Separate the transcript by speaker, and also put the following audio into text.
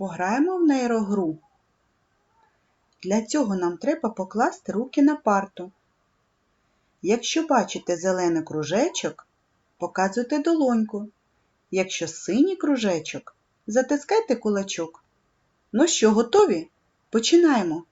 Speaker 1: пограємо в нейрогру. Для цього нам треба покласти руки на парту. Якщо бачите зелений кружечок, показуйте долоньку. Якщо синій кружечок, затискайте кулачок. Ну що, готові? Починаємо.